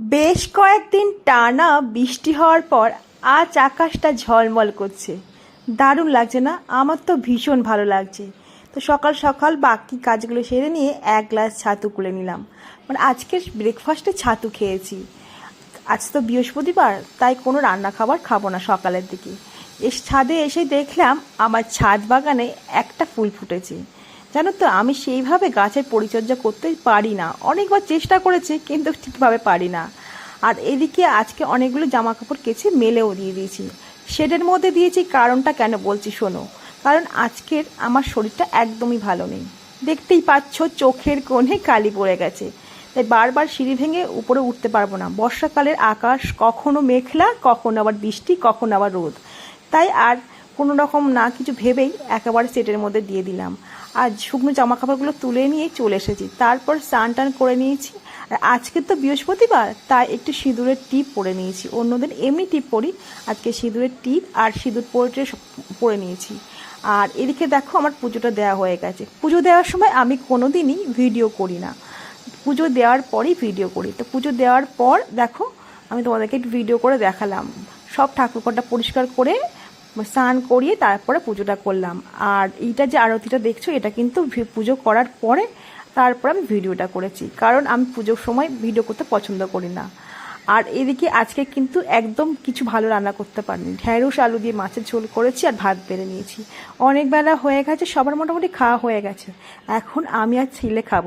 বেশ কয়েকদিন টানা বৃষ্টি হওয়ার পর আজ আকাশটা ঝলমল করছে। দারুণ লাগছে না? আমার তো ভীষণ ভালো লাগছে। তো সকাল সকাল বাকি কাজগুলো সেরে নিয়ে এক গ্লাস ছাতু কুলে নিলাম। মানে আজকের ব্রেকফাস্টে ছাতু খেয়েছি। আজ তো বৃহস্পতিবার, তাই কোনো রান্না খাবার খাব না সকালের দিকে। এস ছাদে এসে দেখলাম আমার ছাদ বাগানে একটা ফুল ফুটেছে। জানো তো, আমি সেইভাবে গাছের পরিচর্যা করতে পারি না। অনেকবার চেষ্টা করেছি, কিন্তু ঠিকভাবে পারি না। আর এদিকে আজকে অনেকগুলো জামা কাপড় কেচে মেলেও দিয়ে দিয়েছি। শেডের মধ্যে দিয়েছি, কারণটা কেন বলছি শোনো। কারণ আজকের আমার শরীরটা একদমই ভালো নেই। দেখতেই পাচ্ছ, চোখের কোণে কালি পড়ে গেছে। তাই বারবার সিঁড়ি ভেঙে উপরে উঠতে পারব না। বর্ষাকালের আকাশ কখনো মেঘলা, কখনো আবার বৃষ্টি, কখনো আবার রোদ। তাই আর কোনো রকম না কিছু ভেবেই একেবারে সেটের মধ্যে দিয়ে দিলাম। আর শুকনো জামা কাপড়গুলো তুলে নিয়ে চলে এসেছি। তারপর স্নান টান করে নিয়েছি। আর আজকে তো বৃহস্পতিবার, তাই একটু সিঁদুরের টিপ পরে নিয়েছি। অন্যদিন এমনি টিপ পরি। আজকে সিঁদুরের টিপ আর সিঁদুর পরে পরে নিয়েছি। আর এদিকে দেখো আমার পুজোটা দেওয়া হয়ে গেছে। পুজো দেওয়ার সময় আমি কোনো দিনই ভিডিও করি না। পুজো দেওয়ার পরেই ভিডিও করি। তো পুজো দেওয়ার পর দেখো, আমি তোমাদেরকে একটু ভিডিও করে দেখালাম। সব ঠাকুরঘরটা পরিষ্কার করে স্নান করিয়ে তারপরে পুজোটা করলাম। আর এইটা যে আরতিটা দেখছ, এটা কিন্তু পুজো করার পরে তারপর আমি ভিডিওটা করেছি। কারণ আমি পুজোর সময় ভিডিও করতে পছন্দ করি না। আর এদিকে আজকে কিন্তু একদম কিছু ভালো রান্না করতে পারিনি। ঢ্যাঁড়স, আলু দিয়ে মাছের ঝোল করেছি আর ভাত বেড়ে নিয়েছি। অনেক বেলা হয়ে গেছে, সবার মোটামুটি খাওয়া হয়ে গেছে। এখন আমি আর ছেলে খাব।